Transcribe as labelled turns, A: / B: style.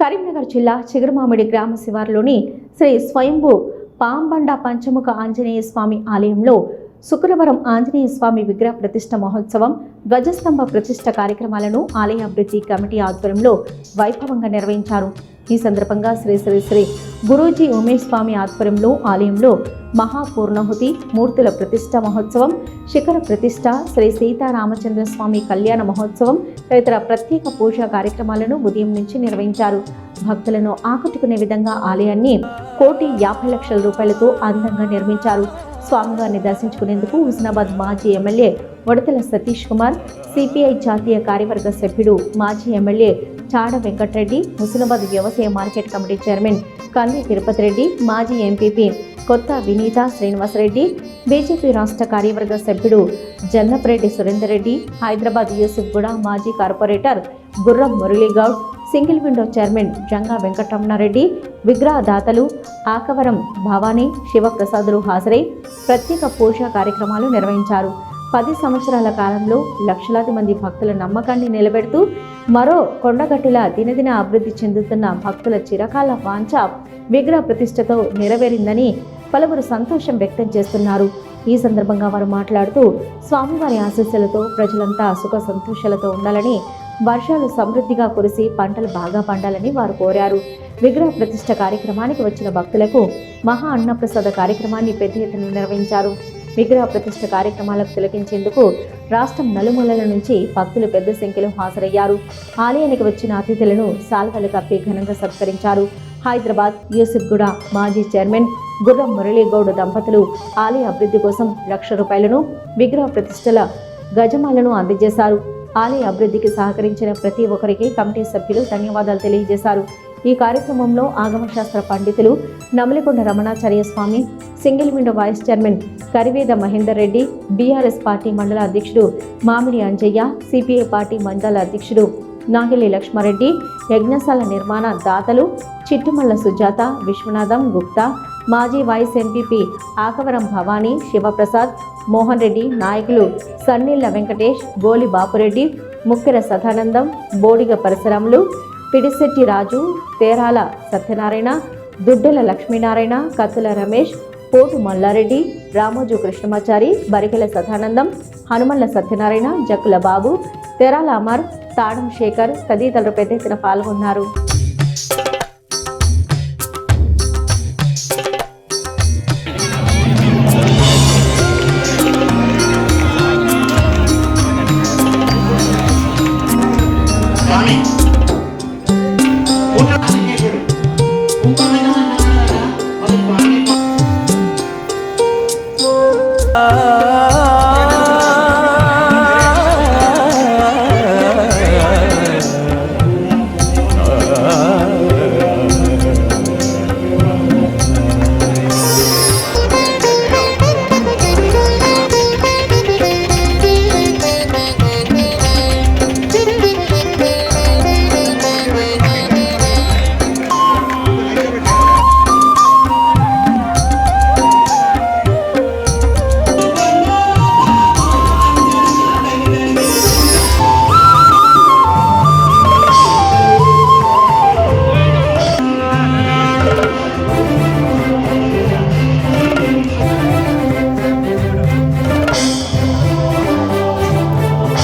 A: కరీంనగర్ జిల్లా చిగురుమామిడి గ్రామ శివారులోని శ్రీ స్వయంభూ పాంబండ పంచముఖ ఆంజనేయ స్వామి ఆలయంలో శుక్రవారం ఆంజనేయ స్వామి విగ్రహ ప్రతిష్ట మహోత్సవం ధ్వజస్తంభ ప్రతిష్ట కార్యక్రమాలను ఆలయ అభివృద్ధి కమిటీ ఆధ్వర్యంలో వైభవంగా నిర్వహించారు. ఈ సందర్భంగా శ్రీ శ్రీ శ్రీ గురూజీ ఉమేష్ స్వామి ఆధ్వర్యంలో ఆలయంలో మహాపూర్ణహుతి మూర్తుల ప్రతిష్ట మహోత్సవం శిఖర ప్రతిష్ట శ్రీ సీతారామచంద్ర స్వామి కళ్యాణ మహోత్సవం తదితర ప్రత్యేక పూజా కార్యక్రమాలను ఉదయం నుంచి నిర్వహించారు. భక్తులను ఆకట్టుకునే విధంగా ఆలయాన్ని కోటి యాభై లక్షల రూపాయలతో అందంగా నిర్మించారు. స్వామివారిని దర్శించుకునేందుకు హుస్నాబాద్ మాజీ ఎమ్మెల్యే వడతల సతీష్ కుమార్ సిపిఐ జాతీయ కార్యవర్గ సభ్యుడు మాజీ ఎమ్మెల్యే చాడ వెంకటరెడ్డి హుస్నాబాద్ వ్యవసాయ మార్కెట్ కమిటీ చైర్మన్ కన్వి తిరుపతి రెడ్డి మాజీ ఎంపీపీ కొత్త వినీత శ్రీనివాసరెడ్డి బీజేపీ రాష్ట్ర కార్యవర్గ సభ్యుడు జన్నపరెడ్డి సురేందర్ రెడ్డి హైదరాబాద్ యూసుఫ్ గూడ మాజీ corporator Gurram Muraligoud single window chairman Janga Venkataramanareddy విగ్రహదాతలు Akavaram Bhavani శివప్రసాదులు హాజరై ప్రత్యేక పూజా కార్యక్రమాలు నిర్వహించారు. పది సంవత్సరాల కాలంలో లక్షలాది మంది భక్తుల నమ్మకాన్ని నిలబెడుతూ మరో కొండగట్టులా దినదిన అభివృద్ధి చెందుతున్న భక్తుల చిరకాల వాంఛ విగ్రహ ప్రతిష్టతో నెరవేరిందని పలువురు సంతోషం వ్యక్తం చేస్తున్నారు. ఈ సందర్భంగా వారు మాట్లాడుతూ స్వామివారి ఆశీస్సులతో ప్రజలంతా సుఖ సంతోషాలతో ఉండాలని వర్షాలు సమృద్ధిగా కురిసి పంటలు బాగా పండాలని వారు కోరారు. విగ్రహ ప్రతిష్ట కార్యక్రమానికి వచ్చిన భక్తులకు మహా అన్నప్రసాద కార్యక్రమాన్ని పెద్ద ఎత్తున నిర్వహించారు. విగ్రహ ప్రతిష్ట కార్యక్రమాలకు తిలకించేందుకు రాష్ట్రం నలుమూలల నుంచి భక్తులు పెద్ద సంఖ్యలో హాజరయ్యారు. ఆలయానికి వచ్చిన అతిథులను సాల్వలు కప్పి ఘనంగా సత్కరించారు. హైదరాబాద్ యూసుఫ్గూడ మాజీ చైర్మన్ గుర్రం మురళీగౌడ్ దంపతులు ఆలయ అభివృద్ధి కోసం లక్ష రూపాయలను విగ్రహ ప్రతిష్టల గజమాలను అందజేశారు. ఆలయ అభివృద్ధికి సహకరించిన ప్రతి ఒక్కరికి కమిటీ సభ్యులు ధన్యవాదాలు తెలియజేశారు. ఈ కార్యక్రమంలో ఆగమశాస్త్ర పండితులు Namalikonda Ramanacharya Swami single window vice chairman Kariveda Mahender Reddy BRS party మండల అధ్యక్షుడు మామిడి అంజయ్య సిపిఐ పార్టీ మండల అధ్యక్షుడు నాగిలి లక్ష్మారెడ్డి యజ్ఞశాల నిర్మాణ దాతలు చిట్టుమల్ల సుజాత విశ్వనాథం గుప్తా మాజీ వైస్ ఎంపీపీ ఆకవరం భవానీ శివప్రసాద్ మోహన్ రెడ్డి నాయకులు సన్నీళ్ళ వెంకటేష్ గోలి బాపురెడ్డి ముక్కెర సదానందం బోడిగ పరశురాములు పిడిశెట్టి రాజు తేరాల సత్యనారాయణ దుడ్డెల లక్ష్మీనారాయణ కత్తుల రమేష్ పోటు మల్లారెడ్డి రామోజు కృష్ణమాచారి బరికెల సదానందం హనుమల్ల సత్యనారాయణ జక్కుల బాబు తెరాల అమర్ తాడం శేఖర్ తదితరులు పెద్ద ఎత్తున పాల్గొన్నారు.
B: స్వామి Ah